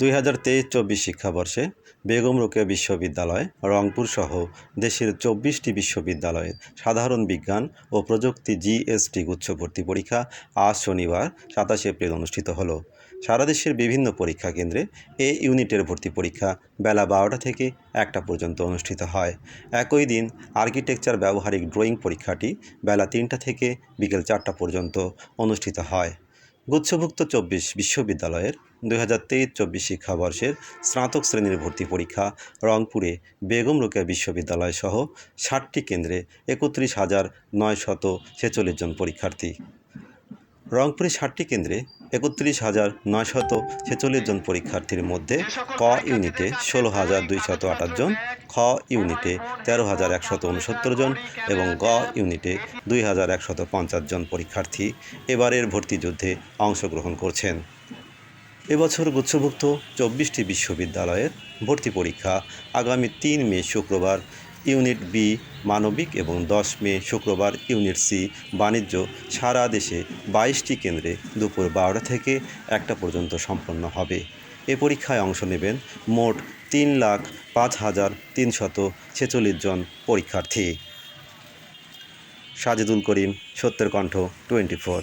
দুই হাজার তেইশ চব্বিশ শিক্ষাবর্ষে বেগম রোকেয়া বিশ্ববিদ্যালয়, রংপুর সহ দেশের চব্বিশটি বিশ্ববিদ্যালয়ে সাধারণ বিজ্ঞান ও প্রযুক্তি জিএসটি গুচ্ছ ভর্তি পরীক্ষা আজ শনিবার, সাতাশে এপ্রিল অনুষ্ঠিত হলো। সারা দেশের বিভিন্ন পরীক্ষা কেন্দ্রে এ ইউনিটের ভর্তি পরীক্ষা বেলা বারোটা থেকে একটা পর্যন্ত অনুষ্ঠিত হয়। একই দিন আর্কিটেকচার ব্যবহারিক ড্রয়িং পরীক্ষাটি বেলা তিনটা থেকে বিকেল চারটা পর্যন্ত অনুষ্ঠিত হয়। গুচ্ছভুক্ত চব্বিশ বিশ্ববিদ্যালয়ের দুই হাজার তেইশ চব্বিশ শিক্ষাবর্ষের স্নাতক শ্রেণির ভর্তি পরীক্ষা রংপুরে বেগম রোকেয়া বিশ্ববিদ্যালয় সহ ষাটটি কেন্দ্রে একত্রিশ হাজার নয় শত ছেচল্লিশ জন পরীক্ষার্থী। রংপুরে ষাটটি কেন্দ্রে একত্রিশ হাজার নয়শত ছেচল্লিশ জন পরীক্ষার্থীর মধ্যে ক ইউনিটে ষোলো হাজার দুইশত আঠাশ জন খ ইউনিটে তেরো হাজার একশত উনসত্তর জন এবং গ ইউনিটে দুই হাজার একশত পঞ্চাশ জন পরীক্ষার্থী এবারের ভর্তি যুদ্ধে অংশগ্রহণ করছেন। এবছর গুচ্ছভুক্ত চব্বিশটি বিশ্ববিদ্যালয়ের ভর্তি পরীক্ষা আগামী তিন মে শুক্রবার ইউনিট বি মানবিক এবং দশ মে শুক্রবার ইউনিট সি বাণিজ্য সারা দেশে বাইশটি কেন্দ্রে দুপুর বারোটা থেকে একটা পর্যন্ত সম্পন্ন হবে। এ পরীক্ষায় অংশ নেবেন মোট তিন লাখ পাঁচ হাজার তিনশত ছেচল্লিশ জন পরীক্ষার্থী। সাজিদুল করিম, সত্যের কণ্ঠ, টোয়েন্টি ফোর।